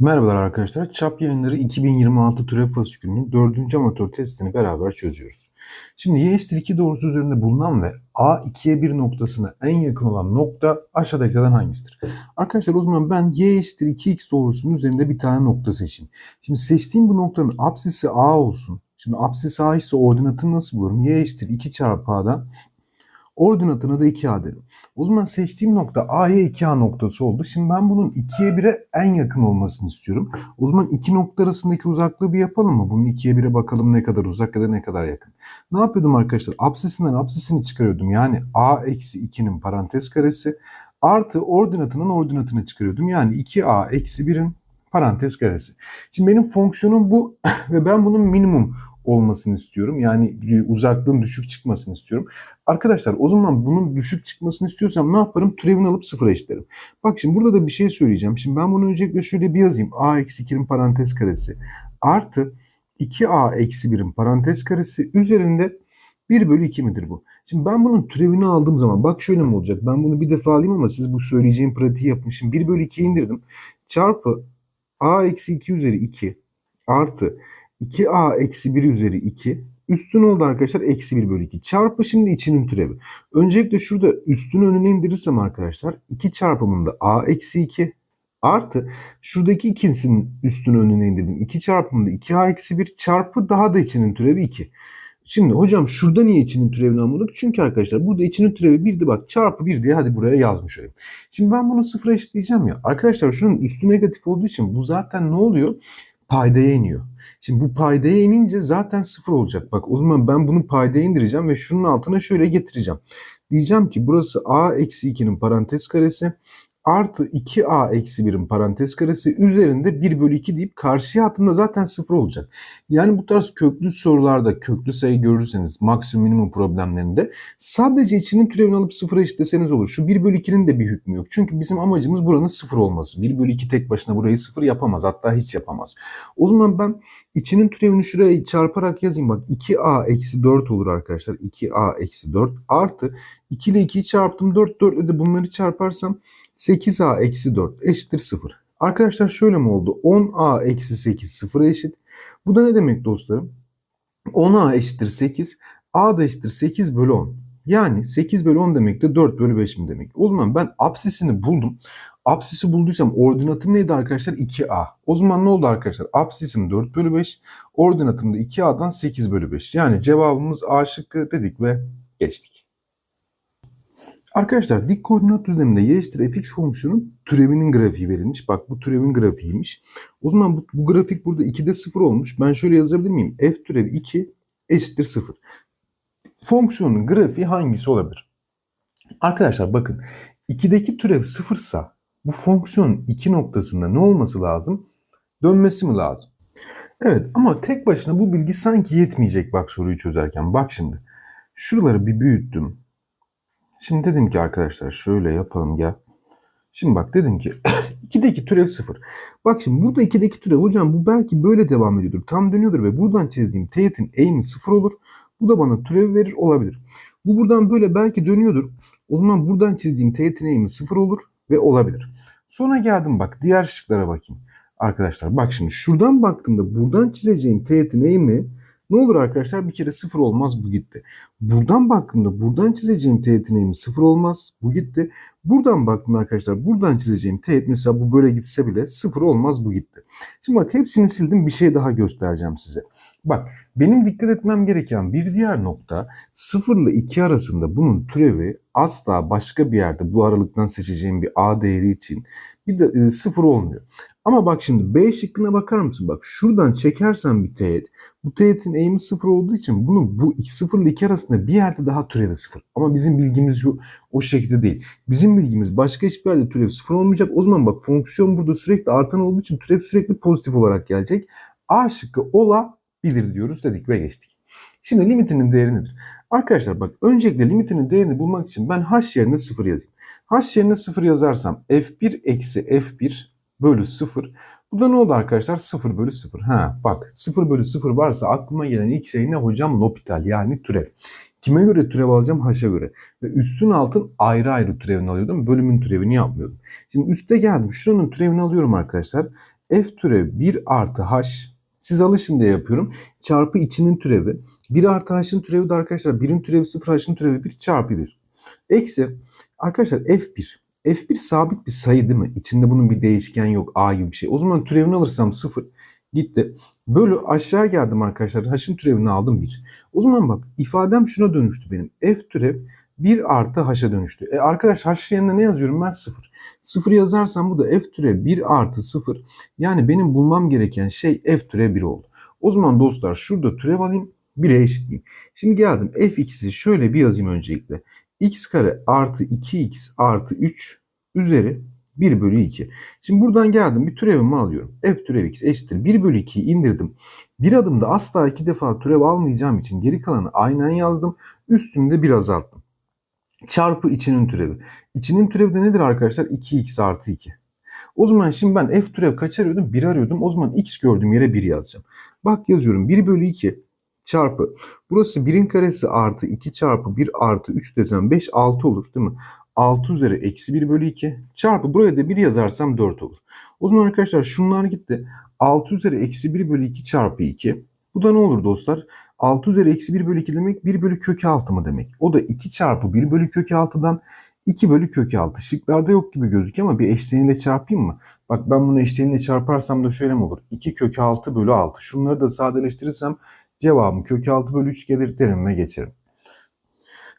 Merhabalar arkadaşlar. Çap yayınları 2026 türev fasikülünün 4. amatör testini beraber çözüyoruz. Şimdi y eşittir 2 doğrusu üzerinde bulunan ve a 2'ye 1 noktasına en yakın olan nokta aşağıdakilerden hangisidir? Arkadaşlar o zaman ben y eşittir 2x doğrusunun üzerinde bir tane nokta seçeyim. Şimdi seçtiğim bu noktanın apsisi a olsun. Şimdi apsisi a ise ordinatını nasıl bulurum? y eşittir 2 çarpı a'dan Ordinatına da 2A derim. O zaman seçtiğim nokta A'ya 2A noktası oldu. Şimdi ben bunun 2'ye 1'e en yakın olmasını istiyorum. O zaman iki nokta arasındaki uzaklığı bir yapalım mı? Bunun 2'ye 1'e bakalım ne kadar uzak ya da ne kadar yakın. Ne yapıyordum arkadaşlar? Apsisinden apsisini çıkarıyordum. Yani A eksi 2'nin parantez karesi artı ordinatının ordinatını çıkarıyordum. Yani 2A eksi 1'in parantez karesi. Şimdi benim fonksiyonum bu ve ben bunun minimum olmasını istiyorum. Yani uzaklığın düşük çıkmasını istiyorum. Arkadaşlar o zaman bunun düşük çıkmasını istiyorsam ne yaparım? Türevini alıp sıfıra eşitlerim. Bak şimdi burada da bir şey söyleyeceğim. Şimdi ben bunu öncelikle şöyle bir yazayım. a eksi 2'nin parantez karesi artı 2a eksi 1'in parantez karesi üzerinde 1 bölü 2 midir bu? Şimdi ben bunun türevini aldığım zaman bak şöyle mi olacak? Ben bunu bir defa alayım ama siz bu söyleyeceğim pratiği yapın. Şimdi 1 bölü 2'ye indirdim. Çarpı a eksi 2 üzeri 2 artı 2a eksi 1 üzeri 2 Üstün oldu arkadaşlar? Eksi 1 bölü 2. Çarpı şimdi içinin türevi. Öncelikle şurada üstün önüne indirirsem arkadaşlar 2 çarpımında a eksi 2 artı şuradaki ikincisinin üstünü önüne indirdim. 2 çarpımında 2a eksi 1 çarpı daha da içinin türevi 2. Şimdi hocam şurada niye içinin türevini almadık? Çünkü arkadaşlar burada içinin türevi 1'di bak çarpı 1 diye hadi buraya yazmış olayım. Şimdi ben bunu sıfıra eşitleyeceğim ya. Arkadaşlar şunun üstü negatif olduğu için bu zaten ne oluyor? Paydaya iniyor. Şimdi bu paydaya inince zaten sıfır olacak. Bak o zaman ben bunu paydaya indireceğim ve şunun altına şöyle getireceğim. Diyeceğim ki burası a eksi 2'nin parantez karesi artı 2a eksi 1'in parantez karesi üzerinde 1 bölü 2 deyip karşıya attığımda zaten 0 olacak. Yani bu tarz köklü sorularda köklü sayı görürseniz maksimum minimum problemlerinde sadece içinin türevini alıp 0'a eşitleseniz olur. Şu 1 bölü 2'nin de bir hükmü yok. Çünkü bizim amacımız buranın 0 olması. 1 bölü 2 tek başına burayı 0 yapamaz. Hatta hiç yapamaz. O zaman ben içinin türevini şuraya çarparak yazayım. Bak 2a eksi 4 olur arkadaşlar. 2a eksi 4 artı 2 ile 2'yi çarptım 4 4 ile de bunları çarparsam 8a eksi 4 eşittir 0. Arkadaşlar şöyle mi oldu? 10a eksi 8 0'a eşit. Bu da ne demek dostlarım? 10a eşittir 8. a da eşittir 8 bölü 10. Yani 8 bölü 10 demek de 4 bölü 5 mi demek? O zaman ben apsisini buldum. Apsisi bulduysam ordinatım neydi arkadaşlar? 2a. O zaman ne oldu arkadaşlar? Apsisim 4 bölü 5. Ordinatım da 2a'dan 8 bölü 5. Yani cevabımız A şıkkı dedik ve geçtik. Arkadaşlar dik koordinat düzleminde y eşittir fx fonksiyonun türevinin grafiği verilmiş. Bak bu türevin grafiğiymiş. O zaman bu, bu grafik burada 2'de 0 olmuş. Ben şöyle yazabilir miyim? f türevi 2 eşittir 0. Fonksiyonun grafiği hangisi olabilir? Arkadaşlar bakın 2'deki türev 0 sa bu fonksiyonun 2 noktasında ne olması lazım? Dönmesi mi lazım? Evet ama tek başına bu bilgi sanki yetmeyecek bak soruyu çözerken. Bak şimdi. Şuraları bir büyüttüm. Şimdi dedim ki arkadaşlar şöyle yapalım gel. Şimdi bak dedim ki 2'deki türev 0. Bak şimdi burada 2'deki türev hocam bu belki böyle devam ediyordur. Tam dönüyordur ve buradan çizdiğim teğetin eğimi 0 olur. Bu da bana türev verir olabilir. Bu buradan böyle belki dönüyordur. O zaman buradan çizdiğim teğetin eğimi 0 olur ve olabilir. Sonra geldim bak diğer şıklara bakayım. Arkadaşlar bak şimdi şuradan baktığımda buradan çizeceğim teğetin eğimi ne olur arkadaşlar bir kere sıfır olmaz bu gitti. Buradan baktığımda buradan çizeceğim teğetin eğimi sıfır olmaz bu gitti. Buradan baktığımda arkadaşlar buradan çizeceğim teğet mesela bu böyle gitse bile sıfır olmaz bu gitti. Şimdi bak hepsini sildim bir şey daha göstereceğim size. Bak benim dikkat etmem gereken bir diğer nokta 0 ile 2 arasında bunun türevi asla başka bir yerde bu aralıktan seçeceğim bir a değeri için bir de e, 0 olmuyor. Ama bak şimdi B şıkkına bakar mısın? Bak şuradan çekersen bir teğet. Bu teğetin eğimi 0 olduğu için bunun bu 0 ile 2 arasında bir yerde daha türevi 0. Ama bizim bilgimiz yok, o şekilde değil. Bizim bilgimiz başka hiçbir yerde türevi 0 olmayacak. O zaman bak fonksiyon burada sürekli artan olduğu için türev sürekli pozitif olarak gelecek. A şıkkı olabilir diyoruz dedik ve geçtik. Şimdi limitinin değeri nedir? Arkadaşlar bak öncelikle limitinin değerini bulmak için ben h yerine 0 yazayım. h yerine 0 yazarsam f1 eksi f1 bölü 0. Bu da ne oldu arkadaşlar? 0 bölü 0. Ha bak 0 bölü 0 varsa aklıma gelen ilk şey ne hocam? L'Hopital yani türev. Kime göre türev alacağım? H'a göre. Ve üstün altın ayrı ayrı türevini alıyordum. Bölümün türevini yapmıyordum. Şimdi üste geldim. Şuranın türevini alıyorum arkadaşlar. f türev 1 artı h siz alışın diye yapıyorum. Çarpı içinin türevi. 1 artı h'ın türevi de arkadaşlar 1'in türevi 0 h'ın türevi 1 çarpı 1. Eksi arkadaşlar f1. f1 sabit bir sayı değil mi? İçinde bunun bir değişken yok a gibi bir şey. O zaman türevini alırsam 0 gitti. Bölü aşağı geldim arkadaşlar. H'ın türevini aldım 1. O zaman bak ifadem şuna dönüştü benim. F türev 1 artı h'a dönüştü. E arkadaş h yerine ne yazıyorum ben? 0. 0 yazarsam bu da f türev 1 artı 0. Yani benim bulmam gereken şey f türev 1 oldu. O zaman dostlar şurada türev alayım. 1'e eşitleyeyim. Şimdi geldim fx'i şöyle bir yazayım öncelikle. x kare artı 2x artı 3 üzeri 1 bölü 2. Şimdi buradan geldim bir türevimi alıyorum. f türev x eşittir 1 bölü 2'yi indirdim. Bir adımda asla iki defa türev almayacağım için geri kalanı aynen yazdım. Üstünde bir azalttım. Çarpı içinin türevi. İçinin türevi de nedir arkadaşlar? 2x artı 2. O zaman şimdi ben f türev kaç arıyordum? 1 arıyordum. O zaman x gördüğüm yere 1 yazacağım. Bak yazıyorum 1 bölü 2 çarpı. Burası 1'in karesi artı 2 çarpı 1 artı 3 desem 5 6 olur değil mi? 6 üzeri eksi 1 bölü 2 çarpı buraya da 1 yazarsam 4 olur. O zaman arkadaşlar şunlar gitti. 6 üzeri eksi 1 bölü 2 çarpı 2. Bu da ne olur dostlar? 6 üzeri eksi 1 bölü 2 demek 1 bölü kök 6 mı demek? O da 2 çarpı 1 bölü kök 6'dan 2 bölü kök 6. Şıklarda yok gibi gözüküyor ama bir eşleniyle çarpayım mı? Bak ben bunu eşleniyle çarparsam da şöyle mi olur? 2 kök 6 bölü 6. Şunları da sadeleştirirsem cevabım kök 6 bölü 3 gelir derim ve geçerim.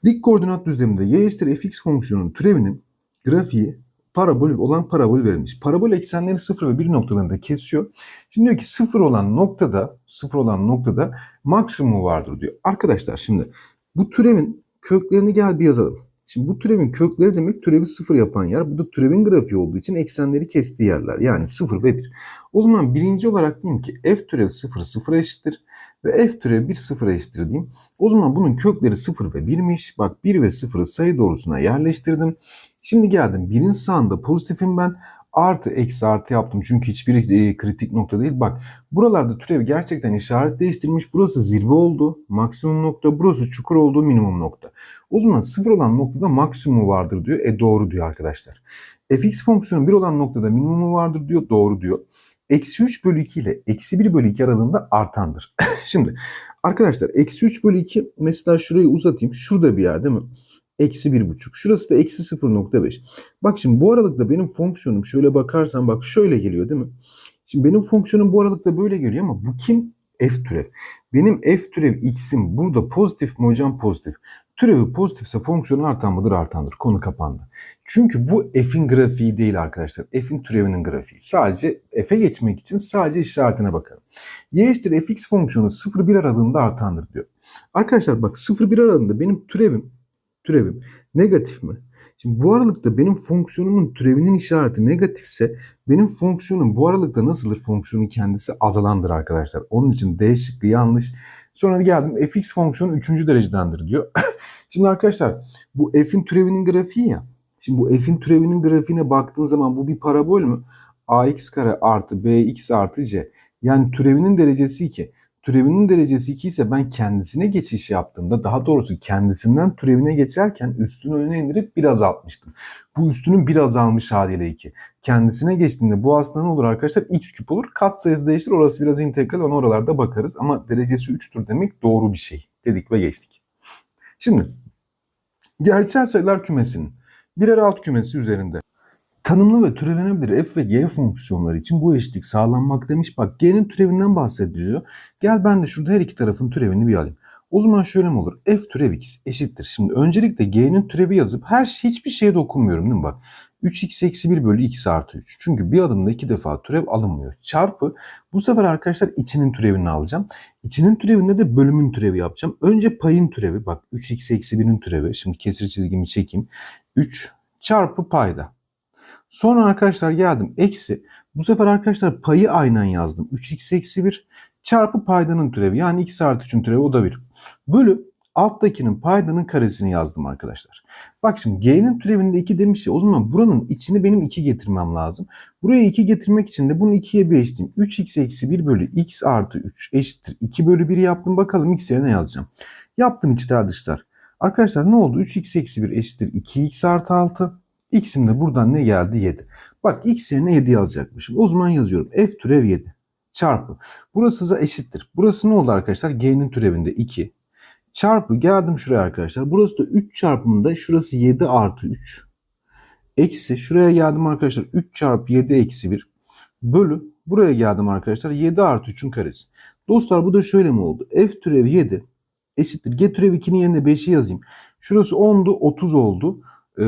Dik koordinat düzleminde y eşittir fx fonksiyonunun türevinin grafiği parabol olan parabol verilmiş. Parabol eksenleri 0 ve 1 noktalarında kesiyor. Şimdi diyor ki 0 olan noktada 0 olan noktada maksimumu vardır diyor. Arkadaşlar şimdi bu türevin köklerini gel bir yazalım. Şimdi bu türevin kökleri demek türevi 0 yapan yer. Bu da türevin grafiği olduğu için eksenleri kestiği yerler. Yani 0 ve 1. O zaman birinci olarak diyeyim ki f türev 0 0 eşittir. Ve f türev 1 0 eşittir diyeyim. O zaman bunun kökleri 0 ve 1'miş. Bak 1 ve 0'ı sayı doğrusuna yerleştirdim. Şimdi geldim. Birin sağında pozitifim ben. Artı eksi artı yaptım. Çünkü hiçbir e, kritik nokta değil. Bak buralarda türev gerçekten işaret değiştirmiş. Burası zirve oldu. Maksimum nokta. Burası çukur oldu. Minimum nokta. O zaman sıfır olan noktada maksimumu vardır diyor. E doğru diyor arkadaşlar. fx fonksiyonu 1 olan noktada minimumu vardır diyor. Doğru diyor. Eksi 3 bölü 2 ile eksi 1 bölü 2 aralığında artandır. Şimdi arkadaşlar eksi 3 bölü 2 mesela şurayı uzatayım. Şurada bir yer değil mi? Eksi 1,5. Şurası da eksi 0,5. Bak şimdi bu aralıkta benim fonksiyonum şöyle bakarsan bak şöyle geliyor değil mi? Şimdi benim fonksiyonum bu aralıkta böyle geliyor ama bu kim? F türev. Benim f türev x'im burada pozitif mi hocam? Pozitif. Türevi pozitifse fonksiyonu artan mıdır? Artandır. Konu kapandı. Çünkü bu f'in grafiği değil arkadaşlar. F'in türevinin grafiği. Sadece f'e geçmek için sadece işaretine bakalım. y eşittir fx fonksiyonu 0-1 aralığında artandır diyor. Arkadaşlar bak 0-1 aralığında benim türevim türevim negatif mi? Şimdi bu aralıkta benim fonksiyonumun türevinin işareti negatifse benim fonksiyonum bu aralıkta nasıldır? Fonksiyonun kendisi azalandır arkadaşlar. Onun için D şıkkı yanlış. Sonra geldim fx fonksiyonu 3. derecedendir diyor. Şimdi arkadaşlar bu f'in türevinin grafiği ya. Şimdi bu f'in türevinin grafiğine baktığın zaman bu bir parabol mü? ax kare artı bx artı c. Yani türevinin derecesi 2. Türevinin derecesi 2 ise ben kendisine geçiş yaptığımda daha doğrusu kendisinden türevine geçerken üstünü öne indirip bir azaltmıştım. Bu üstünün bir azalmış haliyle 2. Kendisine geçtiğinde bu aslında ne olur arkadaşlar? x küp olur. Kat sayısı değiştir. Orası biraz integral. Ona oralarda bakarız. Ama derecesi 3'tür demek doğru bir şey. Dedik ve geçtik. Şimdi gerçel sayılar kümesinin birer alt kümesi üzerinde Tanımlı ve türevenebilir f ve g fonksiyonları için bu eşitlik sağlanmak demiş. Bak g'nin türevinden bahsediliyor. Gel ben de şurada her iki tarafın türevini bir alayım. O zaman şöyle mi olur? f türev x eşittir. Şimdi öncelikle g'nin türevi yazıp her şey, hiçbir şeye dokunmuyorum değil mi? Bak 3x eksi 1 bölü x artı 3. Çünkü bir adımda iki defa türev alınmıyor. Çarpı bu sefer arkadaşlar içinin türevini alacağım. İçinin türevinde de bölümün türevi yapacağım. Önce payın türevi bak 3x eksi 1'in türevi. Şimdi kesir çizgimi çekeyim. 3 çarpı payda. Sonra arkadaşlar geldim eksi. Bu sefer arkadaşlar payı aynen yazdım. 3x eksi 1 çarpı paydanın türevi. Yani x artı 3'ün türevi o da 1. Bölü alttakinin paydanın karesini yazdım arkadaşlar. Bak şimdi g'nin türevinde 2 demiş ya o zaman buranın içini benim 2 getirmem lazım. Buraya 2 getirmek için de bunu 2'ye bir eşiteyim. 3x eksi 1 bölü x artı 3 eşittir. 2 bölü 1 yaptım. Bakalım x yerine yazacağım. Yaptım içler dışlar. Arkadaşlar ne oldu? 3x eksi 1 eşittir 2x artı 6 X'im de buradan ne geldi? 7. Bak X yerine 7 yazacakmışım. O zaman yazıyorum. F türev 7 çarpı. Burası da eşittir. Burası ne oldu arkadaşlar? G'nin türevinde 2. Çarpı geldim şuraya arkadaşlar. Burası da 3 çarpımında şurası 7 artı 3. Eksi şuraya geldim arkadaşlar. 3 çarpı 7 eksi 1. Bölü buraya geldim arkadaşlar. 7 artı 3'ün karesi. Dostlar bu da şöyle mi oldu? F türev 7 eşittir. G türev 2'nin yerine 5'i yazayım. Şurası 10'du 30 oldu. Ee,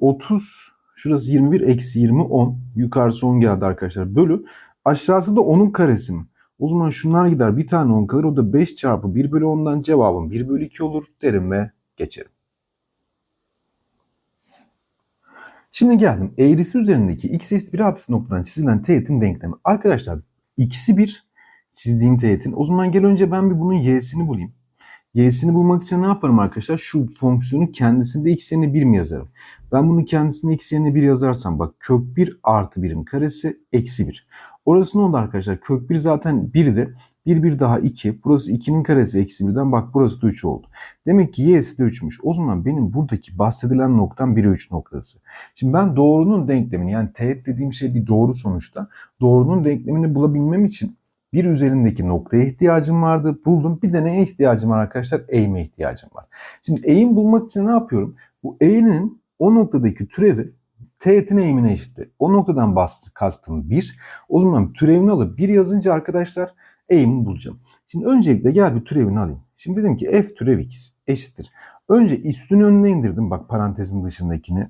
30 şurası 21 eksi 20 10. Yukarısı 10 geldi arkadaşlar. Bölü aşağısı da 10'un karesi mi? O zaman şunlar gider bir tane 10 kalır. O da 5 çarpı 1 bölü 10'dan cevabım 1 bölü 2 olur derim ve geçerim. Şimdi geldim. Eğrisi üzerindeki x eşit 1 apsisi noktadan çizilen teğetin denklemi. Arkadaşlar x'i 1 çizdiğim teğetin. O zaman gel önce ben bir bunun y'sini bulayım. Y'sini bulmak için ne yaparım arkadaşlar? Şu fonksiyonun kendisinde x yerine 1 mi yazarım? Ben bunun kendisinde x yerine 1 yazarsam bak kök 1 artı 1'in karesi eksi 1. Orası ne oldu arkadaşlar? Kök 1 zaten 1'di. 1 1 daha 2. Burası 2'nin karesi eksi 1'den. Bak burası da 3 oldu. Demek ki y'si de 3'müş. O zaman benim buradaki bahsedilen noktam 1'e 3 noktası. Şimdi ben doğrunun denklemini yani teğet dediğim şey bir doğru sonuçta. Doğrunun denklemini bulabilmem için bir üzerindeki noktaya ihtiyacım vardı. Buldum. Bir de neye ihtiyacım var arkadaşlar? Eğime ihtiyacım var. Şimdi eğim bulmak için ne yapıyorum? Bu eğrinin o noktadaki türevi teğetin eğimine eşitti. O noktadan bastı, kastım 1. O zaman türevini alıp 1 yazınca arkadaşlar eğimi bulacağım. Şimdi öncelikle gel bir türevini alayım. Şimdi dedim ki f türev x eşittir. Önce üstünü önüne indirdim bak parantezin dışındakini.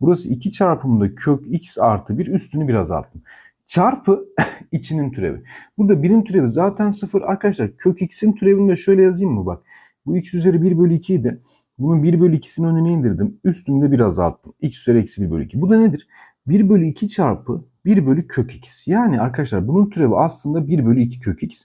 Burası 2 çarpımında kök x artı 1 üstünü biraz azalttım. Çarpı içinin türevi. Burada birin türevi zaten 0. Arkadaşlar kök x'in türevini de şöyle yazayım mı bak. Bu x üzeri 1 bölü 2 idi. Bunun 1 bölü 2'sini önüne indirdim. Üstünde biraz azalttım. x üzeri eksi 1 bölü 2. Bu da nedir? 1 bölü 2 çarpı 1 bölü kök x. Yani arkadaşlar bunun türevi aslında 1 bölü 2 kök x.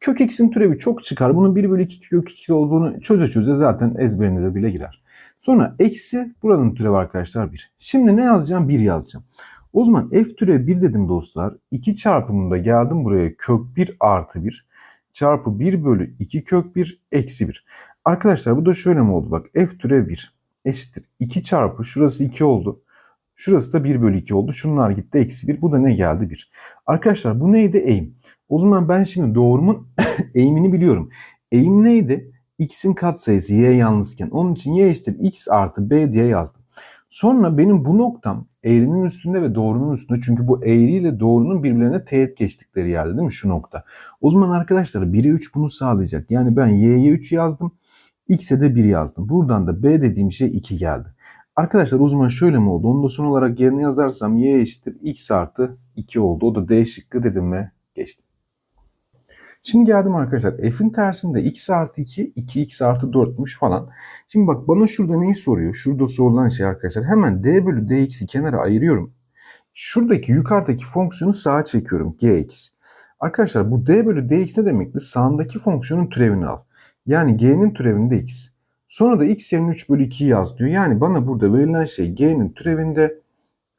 Kök x'in türevi çok çıkar. Bunun 1 bölü 2 kök x olduğunu çöze çöze zaten ezberinize bile girer. Sonra eksi buranın türevi arkadaşlar 1. Şimdi ne yazacağım? 1 yazacağım. O zaman f türevi 1 dedim dostlar. 2 çarpımında geldim buraya kök 1 artı 1 çarpı 1 bölü 2 kök 1 eksi 1. Arkadaşlar bu da şöyle mi oldu? Bak f türev 1 eşittir. 2 çarpı şurası 2 oldu. Şurası da 1 bölü 2 oldu. Şunlar gitti eksi 1. Bu da ne geldi? 1. Arkadaşlar bu neydi? Eğim. O zaman ben şimdi doğrumun eğimini biliyorum. Eğim neydi? X'in katsayısı y yalnızken. Onun için y eşittir x artı b diye yazdım. Sonra benim bu noktam eğrinin üstünde ve doğrunun üstünde. Çünkü bu eğri ile doğrunun birbirlerine teğet geçtikleri yerde değil mi? Şu nokta. O zaman arkadaşlar 1'e 3 bunu sağlayacak. Yani ben y'ye 3 yazdım. X'e de 1 yazdım. Buradan da b dediğim şey 2 geldi. Arkadaşlar o zaman şöyle mi oldu? Onu da son olarak yerine yazarsam y eşittir x artı 2 oldu. O da d şıkkı dedim ve geçtim. Şimdi geldim arkadaşlar. F'in tersinde x artı 2, 2x artı 4'müş falan. Şimdi bak bana şurada neyi soruyor? Şurada sorulan şey arkadaşlar. Hemen d bölü dx'i kenara ayırıyorum. Şuradaki yukarıdaki fonksiyonu sağa çekiyorum. gx. Arkadaşlar bu d bölü dx ne demekti? Sağındaki fonksiyonun türevini al. Yani g'nin türevinde x. Sonra da x yerine 3 bölü 2'yi yaz diyor. Yani bana burada verilen şey g'nin türevinde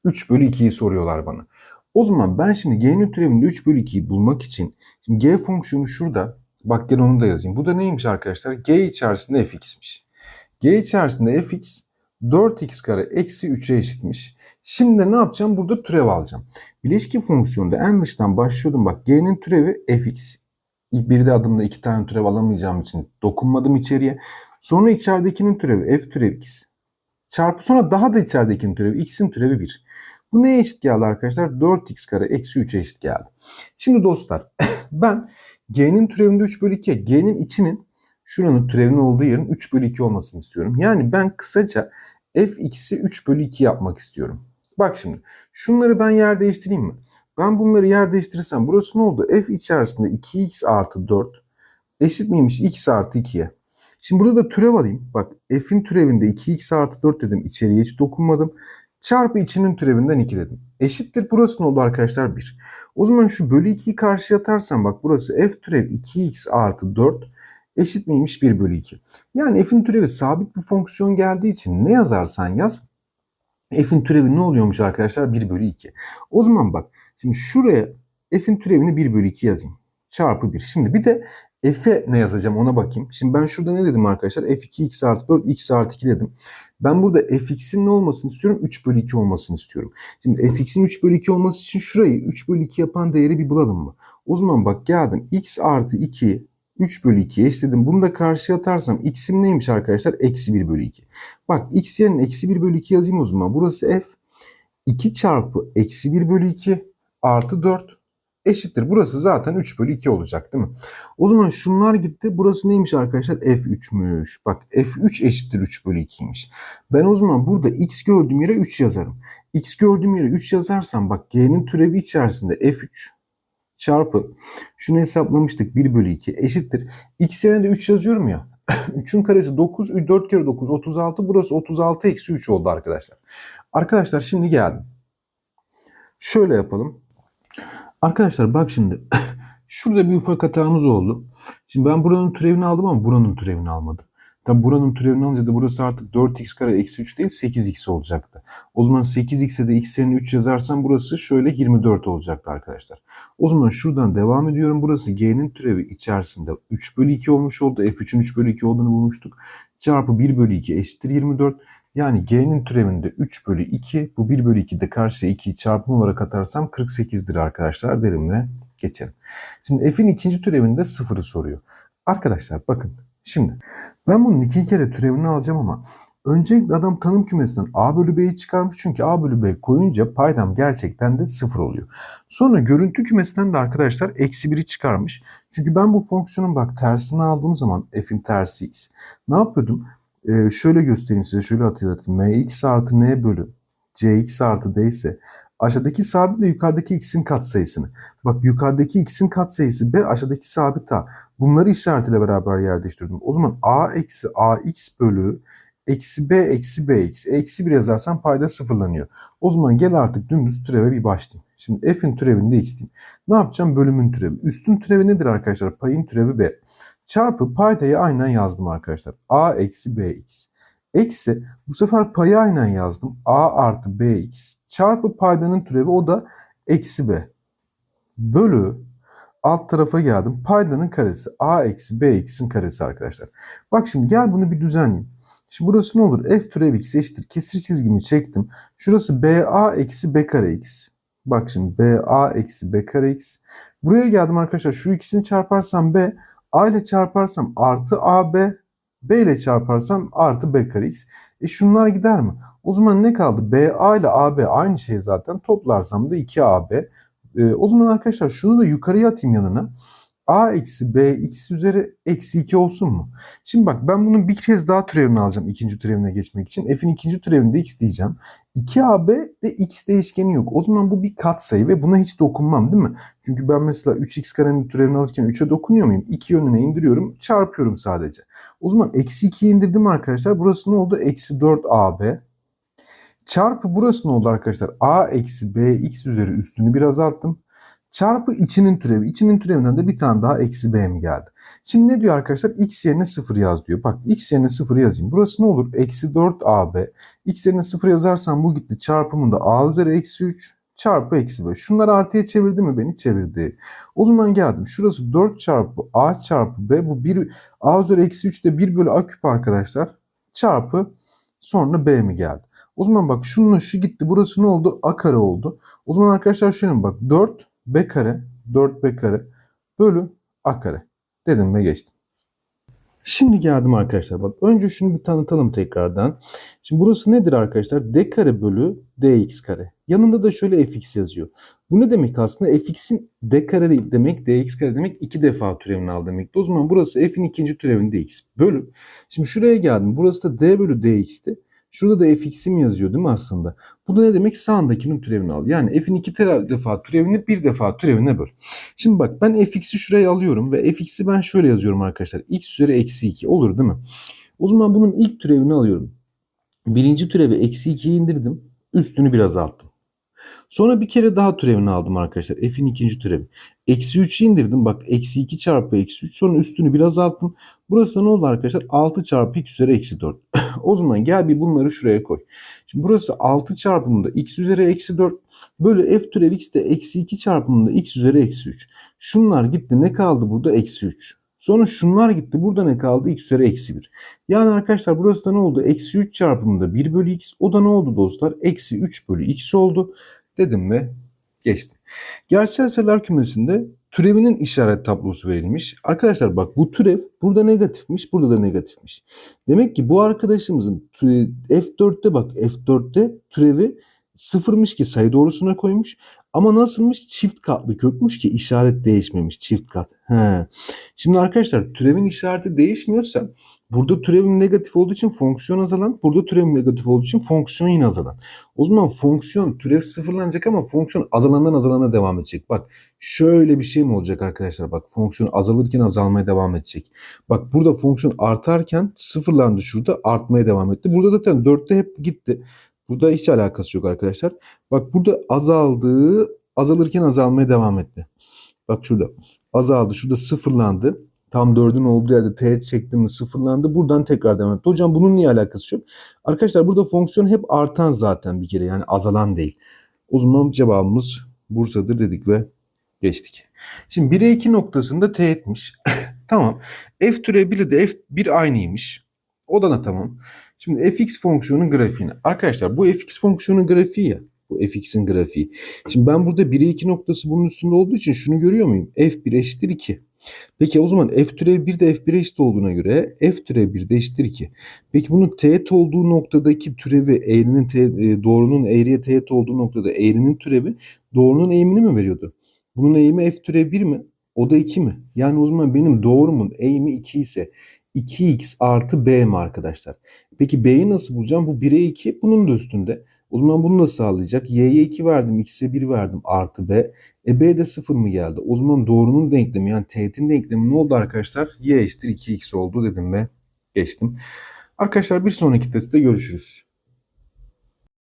3 bölü 2'yi soruyorlar bana. O zaman ben şimdi g'nin türevinde 3 bölü 2'yi bulmak için şimdi g fonksiyonu şurada. Bak gel onu da yazayım. Bu da neymiş arkadaşlar? g içerisinde fx'miş. g içerisinde fx 4x kare eksi 3'e eşitmiş. Şimdi ne yapacağım? Burada türev alacağım. Bileşki fonksiyonda en dıştan başlıyordum. Bak g'nin türevi fx. Bir de adımda iki tane türev alamayacağım için dokunmadım içeriye. Sonra içeridekinin türevi f türev x. Çarpı sonra daha da içeridekinin türevi x'in türevi 1. Bu neye eşit geldi arkadaşlar? 4x kare eksi 3'e eşit geldi. Şimdi dostlar ben g'nin türevinde 3 bölü 2'ye g'nin içinin şuranın türevinin olduğu yerin 3 bölü 2 olmasını istiyorum. Yani ben kısaca fx'i 3 bölü 2 yapmak istiyorum. Bak şimdi şunları ben yer değiştireyim mi? Ben bunları yer değiştirirsem burası ne oldu? f içerisinde 2x artı 4 eşit miymiş x artı 2'ye? Şimdi burada da türev alayım. Bak f'in türevinde 2x artı 4 dedim. İçeriye hiç dokunmadım. Çarpı içinin türevinden 2 dedim. Eşittir burası ne oldu arkadaşlar? 1. O zaman şu bölü 2'yi karşıya atarsam bak burası f türev 2x artı 4 eşit miymiş 1 bölü 2. Yani f'in türevi sabit bir fonksiyon geldiği için ne yazarsan yaz f'in türevi ne oluyormuş arkadaşlar? 1 bölü 2. O zaman bak şimdi şuraya f'in türevini 1 bölü 2 yazayım. Çarpı 1. Şimdi bir de F'e ne yazacağım ona bakayım. Şimdi ben şurada ne dedim arkadaşlar? F2 x artı 4 x artı 2 dedim. Ben burada fx'in ne olmasını istiyorum? 3 bölü 2 olmasını istiyorum. Şimdi fx'in 3 bölü 2 olması için şurayı 3 bölü 2 yapan değeri bir bulalım mı? O zaman bak geldim x artı 2 3 bölü 2'ye eşledim. Bunu da karşıya atarsam x'im neymiş arkadaşlar? Eksi 1 bölü 2. Bak x yerine eksi 1 bölü 2 yazayım o zaman. Burası f 2 çarpı eksi 1 bölü 2 artı 4 eşittir. Burası zaten 3 bölü 2 olacak değil mi? O zaman şunlar gitti. Burası neymiş arkadaşlar? F3'müş. Bak F3 eşittir 3 bölü 2'ymiş. Ben o zaman burada x gördüğüm yere 3 yazarım. x gördüğüm yere 3 yazarsam bak g'nin türevi içerisinde F3 çarpı şunu hesaplamıştık 1 bölü 2 eşittir. X yerine de 3 yazıyorum ya. 3'ün karesi 9, 4 kere 9 36. Burası 36 eksi 3 oldu arkadaşlar. Arkadaşlar şimdi geldim. Şöyle yapalım. Arkadaşlar bak şimdi. Şurada bir ufak hatamız oldu. Şimdi ben buranın türevini aldım ama buranın türevini almadım. Tabi buranın türevini alınca da burası artık 4x kare eksi 3 değil 8x olacaktı. O zaman 8x'e de x yerine 3 yazarsam burası şöyle 24 olacaktı arkadaşlar. O zaman şuradan devam ediyorum. Burası g'nin türevi içerisinde 3 bölü 2 olmuş oldu. f3'ün 3 bölü 2 olduğunu bulmuştuk. Çarpı 1 bölü 2 eşittir 24. Yani g'nin türevinde 3 bölü 2 bu 1 bölü 2 de karşıya 2'yi çarpım olarak atarsam 48'dir arkadaşlar derim ve geçelim. Şimdi f'in ikinci türevinde 0'ı soruyor. Arkadaşlar bakın şimdi ben bunun iki kere türevini alacağım ama öncelikle adam tanım kümesinden a bölü b'yi çıkarmış çünkü a bölü b koyunca paydam gerçekten de 0 oluyor. Sonra görüntü kümesinden de arkadaşlar eksi 1'i çıkarmış. Çünkü ben bu fonksiyonun bak tersini aldığım zaman f'in tersi x. Ne yapıyordum? Ee, şöyle göstereyim size şöyle hatırlatayım. mx artı n bölü cx artı d ise aşağıdaki sabitle yukarıdaki x'in katsayısını. Bak yukarıdaki x'in katsayısı b aşağıdaki sabit a. Bunları işaretiyle beraber yer değiştirdim. O zaman a eksi ax bölü eksi b eksi bx. Eksi 1 yazarsam payda sıfırlanıyor. O zaman gel artık dümdüz türeve bir başlayayım. Şimdi f'in türevinde x diyeyim. Ne yapacağım? Bölümün türevi. Üstün türevi nedir arkadaşlar? Payın türevi b. Çarpı paydayı aynen yazdım arkadaşlar. a eksi bx. Eksi bu sefer payı aynen yazdım. a artı bx çarpı paydanın türevi o da eksi b. Bölü alt tarafa geldim. Paydanın karesi a eksi bx'in karesi arkadaşlar. Bak şimdi gel bunu bir düzenleyeyim. Şimdi burası ne olur? f türev x eşittir. Kesir çizgimi çektim. Şurası ba eksi b kare x. Bak şimdi ba eksi b kare x. Buraya geldim arkadaşlar. Şu ikisini çarparsam b. a ile çarparsam artı ab. b ile çarparsam artı b kare x. E şunlar gider mi? O zaman ne kaldı? ba ile ab aynı şey zaten. Toplarsam da 2ab. E, o zaman arkadaşlar şunu da yukarıya atayım yanına a eksi b x üzeri eksi 2 olsun mu? Şimdi bak ben bunun bir kez daha türevini alacağım ikinci türevine geçmek için. F'in ikinci türevinde x diyeceğim. 2ab de x değişkeni yok. O zaman bu bir katsayı ve buna hiç dokunmam değil mi? Çünkü ben mesela 3x karenin türevini alırken 3'e dokunuyor muyum? 2 yönüne indiriyorum çarpıyorum sadece. O zaman eksi 2'yi indirdim arkadaşlar. Burası ne oldu? Eksi 4ab. Çarpı burası ne oldu arkadaşlar? a eksi b x üzeri üstünü bir azalttım. Çarpı içinin türevi. İçinin türevinden de bir tane daha eksi b mi geldi? Şimdi ne diyor arkadaşlar? x yerine 0 yaz diyor. Bak x yerine 0 yazayım. Burası ne olur? Eksi 4ab. x yerine 0 yazarsam bu gitti. Çarpımında a üzeri eksi 3 çarpı eksi b. Şunları artıya çevirdi mi beni? Çevirdi. O zaman geldim. Şurası 4 çarpı a çarpı b. Bu 1 a üzeri eksi 3 de 1 bölü a küp arkadaşlar. Çarpı sonra b mi geldi? O zaman bak şununla şu gitti. Burası ne oldu? A kare oldu. O zaman arkadaşlar şöyle bak 4 b kare 4b kare bölü a kare dedim ve geçtim. Şimdi geldim arkadaşlar bak önce şunu bir tanıtalım tekrardan. Şimdi burası nedir arkadaşlar? d kare bölü dx kare. Yanında da şöyle fx yazıyor. Bu ne demek aslında? fx'in d kare demek dx kare demek iki defa türevini al demekti. O zaman burası f'in ikinci türevinde x bölü. Şimdi şuraya geldim. Burası da d bölü dx'ti. Şurada da fx'im yazıyor değil mi aslında? Bu da ne demek? Sağındakinin türevini al. Yani f'in iki defa türevini bir defa türevine böl. Şimdi bak ben fx'i şuraya alıyorum ve fx'i ben şöyle yazıyorum arkadaşlar. x üzeri eksi 2 olur değil mi? O zaman bunun ilk türevini alıyorum. Birinci türevi eksi 2'yi indirdim. Üstünü biraz azalttım. Sonra bir kere daha türevini aldım arkadaşlar. F'in ikinci türevi. Eksi 3'ü indirdim. Bak eksi 2 çarpı eksi 3. Sonra üstünü biraz azalttım. Burası da ne oldu arkadaşlar? 6 çarpı x üzeri eksi 4. o zaman gel bir bunları şuraya koy. Şimdi burası 6 çarpımında x üzeri eksi 4 bölü f türev x de eksi 2 çarpımında x üzeri eksi 3. Şunlar gitti. Ne kaldı burada? Eksi 3. Sonra şunlar gitti. Burada ne kaldı? x üzeri eksi 1. Yani arkadaşlar burası da ne oldu? Eksi 3 çarpımında 1 bölü x. O da ne oldu dostlar? Eksi 3 bölü x oldu. Dedim ve geçtim. Gerçel sayılar kümesinde türevinin işaret tablosu verilmiş. Arkadaşlar bak bu türev burada negatifmiş, burada da negatifmiş. Demek ki bu arkadaşımızın tü- F4'te bak F4'te türevi sıfırmış ki sayı doğrusuna koymuş. Ama nasılmış? Çift katlı kökmüş ki işaret değişmemiş. Çift kat. He. Şimdi arkadaşlar türevin işareti değişmiyorsa burada türevin negatif olduğu için fonksiyon azalan, burada türevin negatif olduğu için fonksiyon yine azalan. O zaman fonksiyon türev sıfırlanacak ama fonksiyon azalandan azalana devam edecek. Bak şöyle bir şey mi olacak arkadaşlar? Bak fonksiyon azalırken azalmaya devam edecek. Bak burada fonksiyon artarken sıfırlandı şurada artmaya devam etti. Burada zaten 4'te hep gitti. Burada hiç alakası yok arkadaşlar. Bak burada azaldığı azalırken azalmaya devam etti. Bak şurada azaldı. Şurada sıfırlandı. Tam 4'ün olduğu yerde teğet çektim mi sıfırlandı. Buradan tekrar devam etti. Hocam bunun niye alakası yok? Arkadaşlar burada fonksiyon hep artan zaten bir kere. Yani azalan değil. O zaman cevabımız Bursa'dır dedik ve geçtik. Şimdi 1'e 2 noktasında teğetmiş. tamam. F türev 1 de F1 aynıymış. O da tamam. Şimdi fx fonksiyonun grafiğini. Arkadaşlar bu fx fonksiyonun grafiği ya. Bu fx'in grafiği. Şimdi ben burada 1'e 2 noktası bunun üstünde olduğu için şunu görüyor muyum? f1 eşittir 2. Peki o zaman f türev 1 de f1'e eşit olduğuna göre f türev 1 de eşittir 2. Peki bunun teğet olduğu noktadaki türevi eğrinin te, e, doğrunun eğriye teğet olduğu noktada eğrinin türevi doğrunun eğimini mi veriyordu? Bunun eğimi f türev 1 mi? O da 2 mi? Yani o zaman benim doğrumun eğimi 2 ise 2x artı b mi arkadaşlar? Peki b'yi nasıl bulacağım? Bu 1'e 2 bunun da üstünde. O zaman bunu nasıl sağlayacak? y'ye 2 verdim, x'e 1 verdim artı b. E b de 0 mı geldi? O zaman doğrunun denklemi yani teğetin denklemi ne oldu arkadaşlar? y eşittir 2x oldu dedim ve geçtim. Arkadaşlar bir sonraki testte görüşürüz.